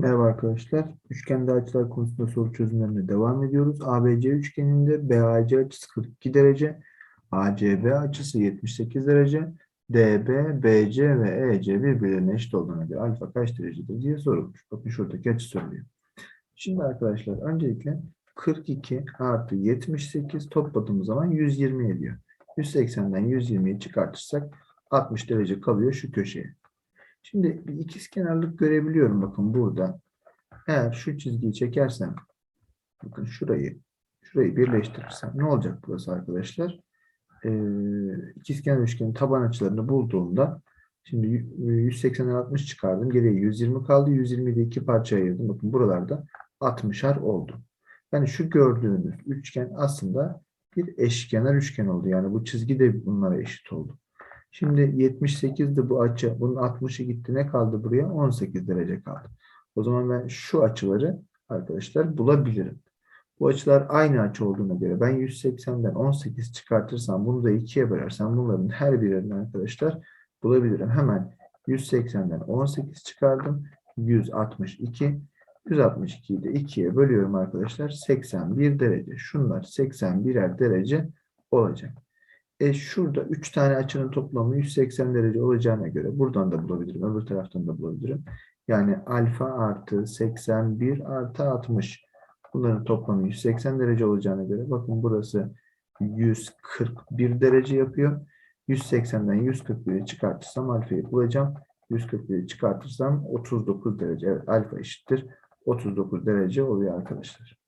Merhaba arkadaşlar. Üçgende açılar konusunda soru çözümlerine devam ediyoruz. ABC üçgeninde BAC açısı 42 derece, ACB açısı 78 derece, DB, BC ve EC birbirlerine eşit olduğuna göre alfa kaç derecedir diye sorulmuş. Bakın şuradaki açı söylüyor. Şimdi arkadaşlar öncelikle 42 artı 78 topladığımız zaman 120 ediyor. 180'den 120'yi çıkartırsak 60 derece kalıyor şu köşeye. Şimdi bir ikizkenarlık görebiliyorum bakın burada. Eğer şu çizgiyi çekersem bakın şurayı şurayı birleştirirsem ne olacak burası arkadaşlar? Ee, ikizkenar üçgenin taban açılarını bulduğumda şimdi 180'den 60 çıkardım. Geriye 120 kaldı. 120'yi de iki parçaya ayırdım. Bakın buralarda 60'ar oldu. Yani şu gördüğünüz üçgen aslında bir eşkenar üçgen oldu. Yani bu çizgi de bunlara eşit oldu. Şimdi 78'di bu açı. Bunun 60'ı gitti. Ne kaldı buraya? 18 derece kaldı. O zaman ben şu açıları arkadaşlar bulabilirim. Bu açılar aynı açı olduğuna göre ben 180'den 18 çıkartırsam bunu da 2'ye bölersem bunların her birini arkadaşlar bulabilirim. Hemen 180'den 18 çıkardım. 162. 162'yi de 2'ye bölüyorum arkadaşlar. 81 derece. Şunlar 81'er derece olacak. E şurada 3 tane açının toplamı 180 derece olacağına göre buradan da bulabilirim. Öbür taraftan da bulabilirim. Yani alfa artı 81 artı 60. Bunların toplamı 180 derece olacağına göre bakın burası 141 derece yapıyor. 180'den 141'i çıkartırsam alfayı bulacağım. 141'i çıkartırsam 39 derece. Evet alfa eşittir. 39 derece oluyor arkadaşlar.